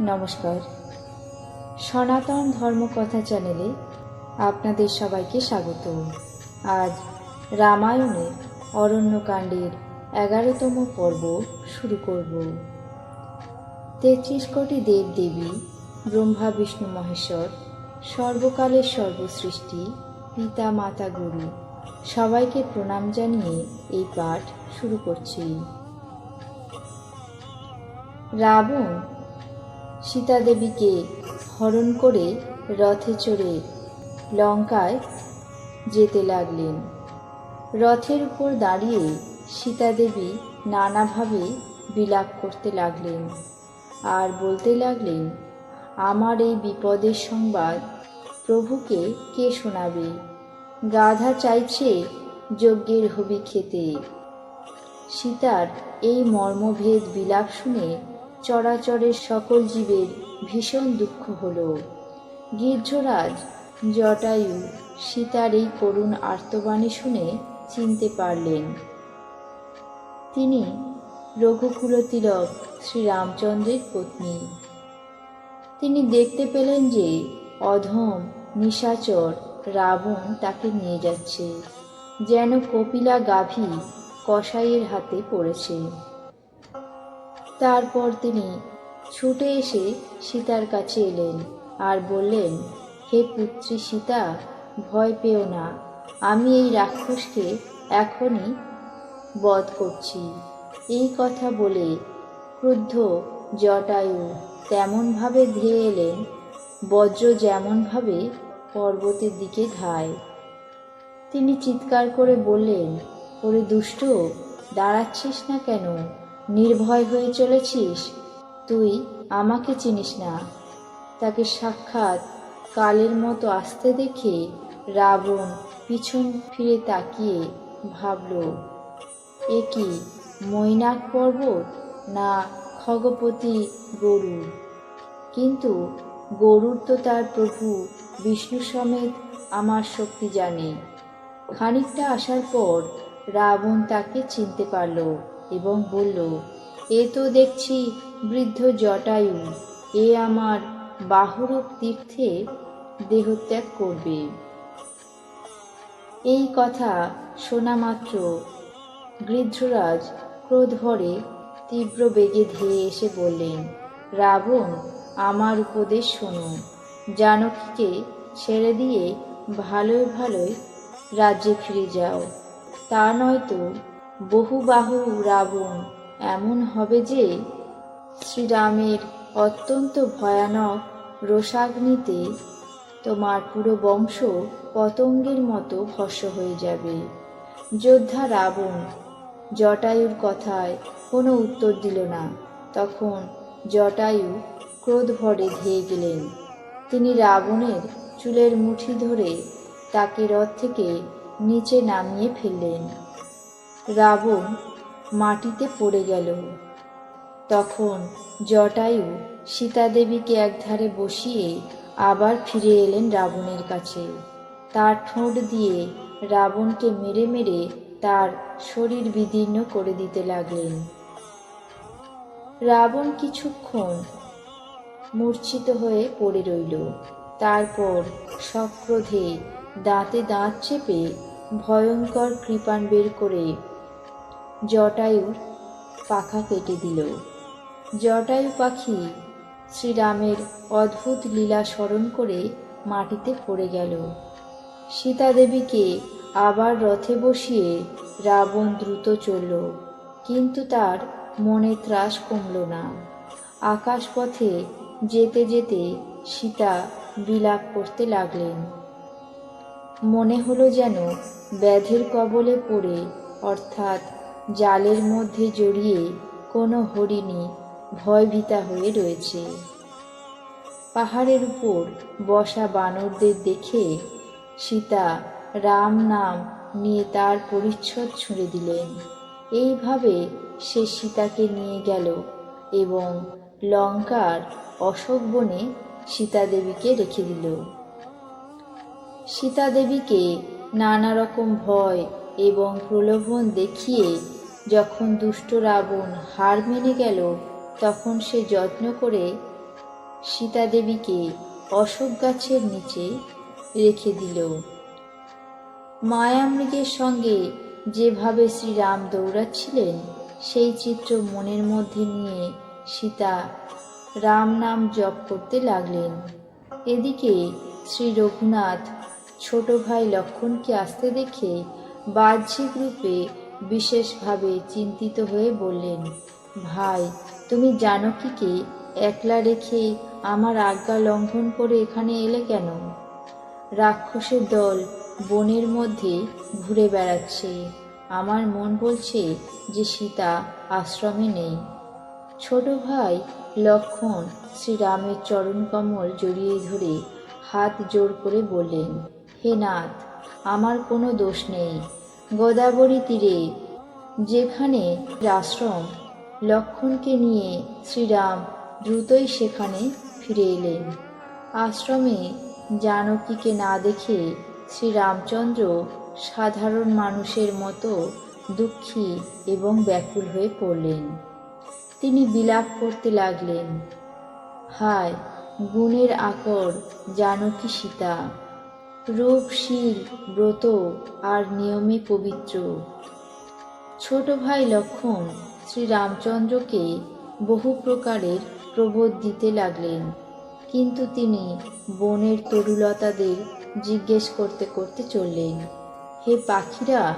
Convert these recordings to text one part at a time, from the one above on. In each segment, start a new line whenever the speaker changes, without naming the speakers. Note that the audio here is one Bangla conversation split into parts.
নমস্কার। সনাতন ধর্মকথা চ্যানেলে আপনাদের সবাইকে স্বাগত। আজ রামায়ণের অরণ্যকাণ্ডের এগারোতম পর্ব শুরু করব। তেত্রিশ কোটি দেব দেবী ব্রহ্মা, বিষ্ণু, মহেশ্বর, সর্বকালের সর্বসৃষ্টি, পিতা, মাতা, গুরু, সবাইকে প্রণাম জানিয়ে এই পাঠ শুরু করছি। রাবণ সীতা দেবীকে হরণ করে রথে চড়ে লঙ্কায় যেতে লাগলেন। রথের উপর দাঁড়িয়ে সীতা দেবী নানাভাবে বিলাপ করতে লাগলেন আর বলতে লাগলেন, আমার এই বিপদের সংবাদ প্রভুকে কে শোনাবে? গাধা চাইছে যজ্ঞের হবি খেতে। সীতার এই মর্মভেদ বিলাপ শুনে চরাচরের সকল জীবের ভীষণ দুঃখ হল। গির্জরাজ জটায়ু, সীতার এই করুণ আর্তবাণী শুনে চিনতে পারলেন। তিনি রঘুকুল তিলক শ্রীরামচন্দ্রের পত্নী। তিনি দেখতে পেলেন যে অধম, নিশাচর রাবণ তাকে নিয়ে যাচ্ছে, যেন কপিলা গাভী কসাইয়ের হাতে পড়েছে। তারপর তিনি ছুটে এসে সীতার কাছে এলেন আর বললেন, হে পুত্রী সীতা, ভয় পেও না। আমি এই রাক্ষসকে এখনই বধ করছি। এই কথা বলে ক্রুদ্ধ জটায়ু তেমনভাবে ধেয়ে এলেন, বজ্র যেমনভাবে পর্বতের দিকে ধায়। তিনি চিৎকার করে বললেন, ওরে দুষ্ট, দাঁড়াচ্ছিস না কেন? নির্ভয় হয়ে চলেছিস? তুই আমাকে চিনিস না। তাকে সাক্ষাৎ কালের মতো আসতে দেখে রাবণ পিছন ফিরে তাকিয়ে ভাবল, এ কি মৈনাক পর্বত না খগপতি গরু? কিন্তু গরুর তো তার প্রভু বিষ্ণু সমেত আমার শক্তি জানে। খানিকটা আসার পর রাবণ তাকে চিনতে পারল। এবং বলল, এ তো দেখছি বৃদ্ধ জটায়ু, এ আমার বাহুরূপ তীর্থে দেহত্যাগ করবে এই কথা শোনা মাত্র গৃধ্ররাজ ক্রোধ ভরে তীব্র বেগে ধেয়ে এসে বললেন, রাবণ, আমার উপদেশ শোনো। জানকীকে ছেড়ে দিয়ে ভালোই ভালোই রাজ্যে ফিরে যাও। তা নয়তো বহুবাহু রাবণ এমন হবে যে শ্রীরামের অত্যন্ত ভয়ানক রোষাগ্নিতে তোমার পুরো বংশ পতঙ্গের মতো ভস্য হয়ে যাবে। যোদ্ধা রাবণ, জটায়ুর কথায় কোনো উত্তর দিল না। তখন জটায়ু ক্রোধ ভরে ধেয়ে গেলেন। তিনি রাবণের চুলের মুঠি ধরে তাকে রথ থেকে নিচে নামিয়ে ফেললেন। রাবণ মাটিতে পড়ে গেল। তখন জটায়ু সীতাদেবীকে একধারে বসিয়ে আবার ফিরে এলেন রাবণের কাছে। তার ঠোঁট দিয়ে রাবণকে মেরে মেরে তার শরীর বিদীর্ণ করে দিতে লাগলেন। রাবণ কিছুক্ষণ মূর্ছিত হয়ে পড়ে রইল। তারপর সক্রোধে দাঁতে দাঁত চেপে ভয়ঙ্কর কৃপাণ বের করে জটায়ুর পাখা কেটে দিল। জটায়ু পাখি শ্রীরামের অদ্ভুত লীলা স্মরণ করে মাটিতে পড়ে গেল। সীতা দেবীকে আবার রথে বসিয়ে রাবণ দ্রুত চলল, কিন্তু তার মনে ত্রাস কমল না। আকাশপথে যেতে যেতে সীতা বিলাপ করতে লাগলেন। মনে হলো যেন ব্যাধের কবলে পড়ে, অর্থাৎ জালের মধ্যে জড়িয়ে কোনো হরিণী ভয়ভীতা হয়ে রয়েছে। পাহাড়ের উপর বসা বানরদের দেখে সীতা রাম নাম নিয়ে তার পরিচ্ছদ ছুঁড়ে দিলেন। এইভাবে সে সীতাকে নিয়ে গেল এবং লঙ্কার অশোক বনে সীতা দেবীকে রেখে দিল। সীতা দেবীকে নানা রকম ভয় এবং প্রলোভন দেখিয়ে যখন দুষ্ট রাবণ হার মেনে গেল, তখন সে যত্ন করে সীতা দেবীকে অশোক গাছের নিচে রেখে দিল। মায়ামৃগের সঙ্গে যেভাবে শ্রীরাম দৌড়াচ্ছিলেন, সেই চিত্র মনের মধ্যে নিয়ে সীতা রাম নাম জপ করতে লাগলেন। এদিকে শ্রী রঘুনাথ ছোট ভাই লক্ষণকে আসতে দেখে বাহ্যিক রূপে বিশেষভাবে চিন্তিত হয়ে বললেন, ভাই, তুমি জানকীকে একলা রেখে আমার আজ্ঞা লঙ্ঘন করে এখানে এলে কেন? রাক্ষসের দল বনের মধ্যে ঘুরে বেড়াচ্ছে। আমার মন বলছে যে সীতা আশ্রমে নেই। ছোট ভাই লক্ষণ শ্রীরামের চরণকমল জড়িয়ে ধরে হাত জোর করে বললেন, হে নাথ আমার কোনো দোষ নেই। গোদাবরী তীরে, যেখানে আশ্রম লক্ষণকে নিয়ে শ্রীরাম দ্রুতই সেখানে ফিরে এলেন। আশ্রমে জানকীকে না দেখে শ্রীরামচন্দ্র সাধারণ মানুষের মতো দুঃখী এবং ব্যাকুল হয়ে পড়লেন। তিনি বিলাপ করতে লাগলেন, হায়, গুণের আকর, জানকী সীতা! রূপশীল, ব্রত আর নিয়মে পবিত্র। ছোট ভাই লক্ষণ শ্রীরামচন্দ্রকে বহু প্রকারের প্রবোধ দিতে লাগলেন, কিন্তু তিনি বনের তরুলতাদের জিজ্ঞেস করতে করতে চললেন, হে পাখিরা,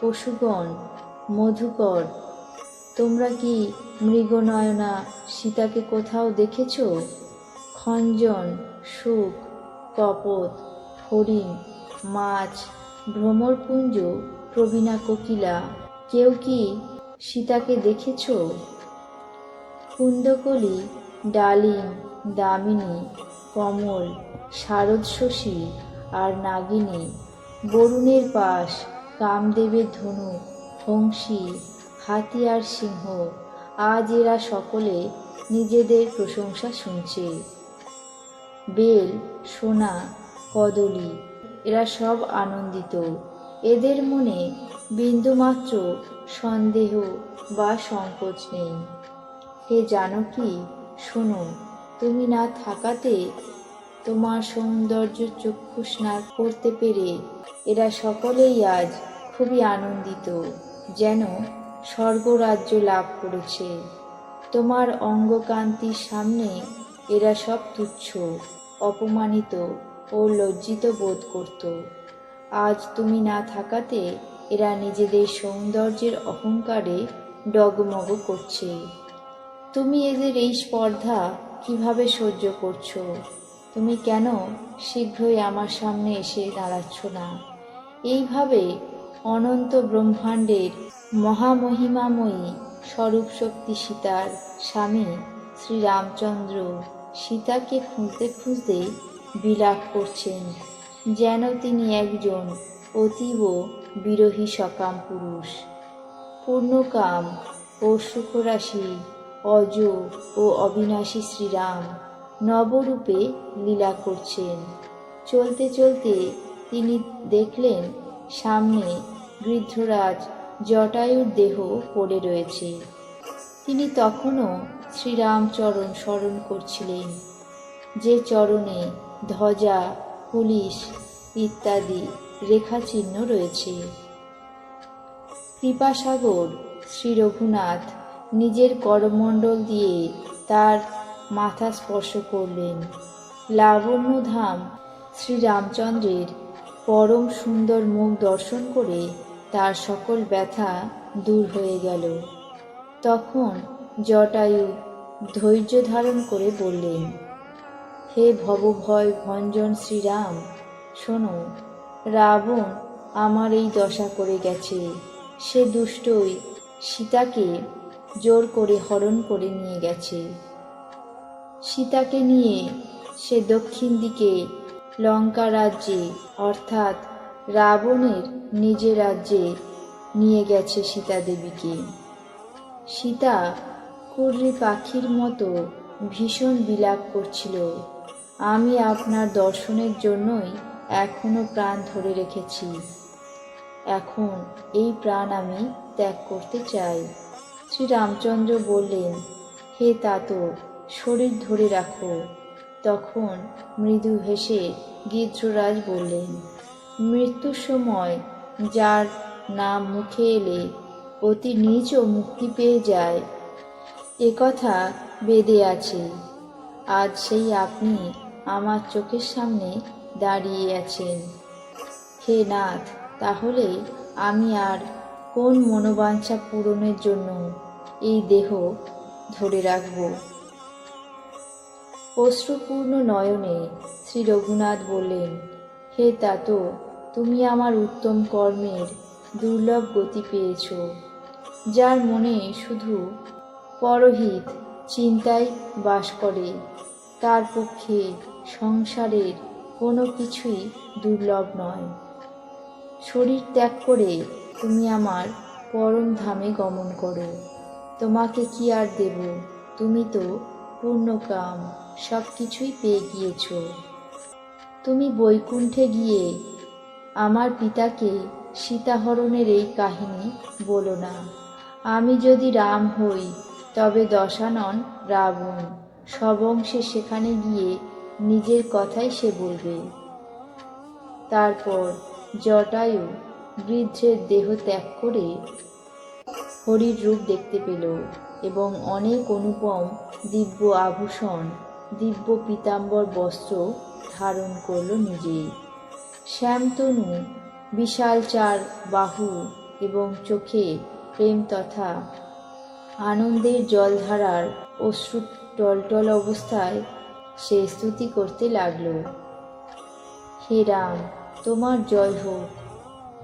পশুগণ, মধুকর, তোমরা কি মৃগনয়না সীতাকে কোথাও দেখেছ? খঞ্জন সুখ কপত হরিণ মাছ ভ্রমরপুঞ্জ প্রবীণা কোকিলা, কেউ কি সীতাকে দেখেছ? কুন্দকলি, ডালিম, দামিনী, কমল শারদ শশী আর নাগিনী, বরুণের পাশ, কামদেবের ধনু, হংসী হাতি আর সিংহ, আজ এরা সকলে নিজেদের প্রশংসা শুনছে। বেল, সোনা কদলি। এরা সব আনন্দিত। এদের মনে বিন্দুমাত্র সন্দেহ বা সংকোচ নেই। হে জানো কি শোনো, তুমি না থাকাতে তোমার সৌন্দর্য চক্ষু না করতে পেরে এরা সকলেই আজ খুবই আনন্দিত, যেন স্বর্গরাজ্য লাভ করেছে। তোমার অঙ্গকান্তির সামনে এরা সব তুচ্ছ, অপমানিত ও লজ্জিত বোধ করত। আজ তুমি না থাকাতে এরা নিজেদের সৌন্দর্যের অহংকারে ডগমগ করছে। তুমি এদের এই স্পর্ধা কীভাবে সহ্য করছ? তুমি কেন শীঘ্রই আমার সামনে এসে দাঁড়াচ্ছ না? এইভাবে অনন্ত ব্রহ্মাণ্ডের মহামহিমাময়ী স্বরূপ শক্তি সীতার স্বামী শ্রীরামচন্দ্র সীতাকে খুঁজতে খুঁজতে বিলাপ করছেন, যেন তিনি একজন অতীব বিরহী সকাম পুরুষ। পূর্ণকাম ও সুখরাশি অজ ও অবিনাশী শ্রীরাম নবরূপে লীলা করছেন। চলতে চলতে তিনি দেখলেন, সামনে বৃদ্ধরাজ জটায়ুর দেহ পড়ে রয়েছে। তিনি তখনও শ্রীরামচরণ স্মরণ করছিলেন, যে চরণে ধ্বজা, পুলিশ ইত্যাদি রেখাচিহ্ন রয়েছে। কৃপাসাগর শ্রী রঘুনাথ নিজের করমণ্ডল দিয়ে তার মাথা স্পর্শ করলেন। লাবণ্যধাম শ্রীরামচন্দ্রের পরম সুন্দর মুখ দর্শন করে তার সকল ব্যথা দূর হয়ে গেল। তখন জটায়ু ধৈর্য ধারণ করে বললেন হে ভবভয় ভঞ্জন শ্রীরাম, শোনো, রাবণ আমার এই দশা করে গেছে। সে দুষ্টই সীতাকে জোর করে হরণ করে নিয়ে গেছে। সীতাকে নিয়ে সে দক্ষিণ দিকে লঙ্কা রাজ্যে, অর্থাৎ রাবণের নিজের রাজ্যে নিয়ে গেছে সীতা দেবীকে। সীতা কুর্রি পাখির মতো ভীষণ বিলাপ করছিল। আমি আপনার দর্শনের জন্যই এখনও প্রাণ ধরে রেখেছি। এখন এই প্রাণ আমি ত্যাগ করতে চাই। শ্রী রামচন্দ্র বললেন, হে তাতো, শরীর ধরে রাখো। তখন মৃদু হেসে গিদ্ররাজ বললেন, মৃত্যুর সময় যার নাম মুখে এলে অতি নিচও মুক্তি পেয়ে যায়। এ কথা বেদে আছে। আজ সেই আপনি আমার চোখের সামনে দাঁড়িয়ে আছেন। হে নাথ, তাহলে আমি আর কোন মনোবাঞ্ছা পূরণের জন্য এই দেহ ধরে রাখব? অশ্রুপূর্ণ নয়নে শ্রী রঘুনাথ বললেন, হে তাতো, তুমি আমার উত্তম কর্মের দুর্লভ গতি পেয়েছ, যার মনে শুধু পরহিত চিন্তায় বাস করে, তার পক্ষে সংসারের কোনো কিছুই দুর্লভ নয়। শরীর ত্যাগ করে তুমি আমার পরম ধামে গমন করো। তোমাকে কি আর দেব? তুমি তো পূর্ণকাম সব কিছুই পেয়ে গিয়েছ। তুমি বৈকুণ্ঠে গিয়ে আমার পিতাকে সীতাহরণের এই কাহিনী বলো না। আমি যদি রাম হই, তবে দশানন রাবণ। সবংশে সেখানে গিয়ে নিজের কথাই সে বলবে। তারপর জটায়ু বৃদ্ধের দেহ ত্যাগ করে হরির রূপ দেখতে পেল এবং অনেক অনুপম দিব্য আভূষণ, দিব্য পীতাম্বর বস্ত্র ধারণ করল নিজে শ্যামতনু বিশাল চার বাহু এবং চোখে প্রেম তথা আনন্দের জলধারার অশ্রু টলটল অবস্থায় সে স্তুতি করতে লাগল। হে রাম, তোমার জয় হোক।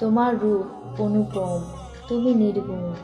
তোমার রূপ অনুপম, তুমি নির্গুণ,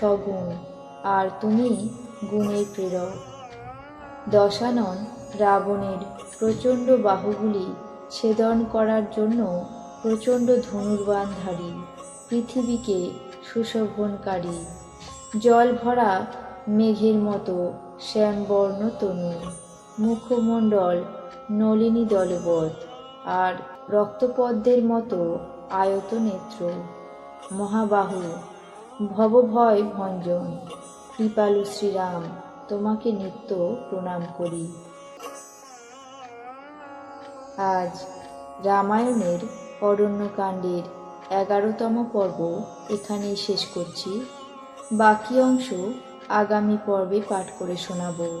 সগুণ, আর তুমি গুণের প্রেরক। দশানন রাবণের প্রচণ্ড বাহুগুলি ছেদন করার জন্য প্রচণ্ড ধনুর্বাণধারী, পৃথিবীকে সুশোভনকারী জল ভরা মেঘের মতো শ্যামবর্ণ তনু। মুখমণ্ডল, নলিনী দলবৎ, আর রক্তপদ্মের মতো আয়ত নেত্র মহাবাহু, ভবভয় ভঞ্জন, কৃপালু শ্রীরাম, তোমাকে নিত্য প্রণাম করি। আজ রামায়ণের অরণ্যকাণ্ডের এগারোতম পর্ব এখানেই শেষ করছি। বাকি অংশ আগামী পর্বে পাঠ করে শোনাব।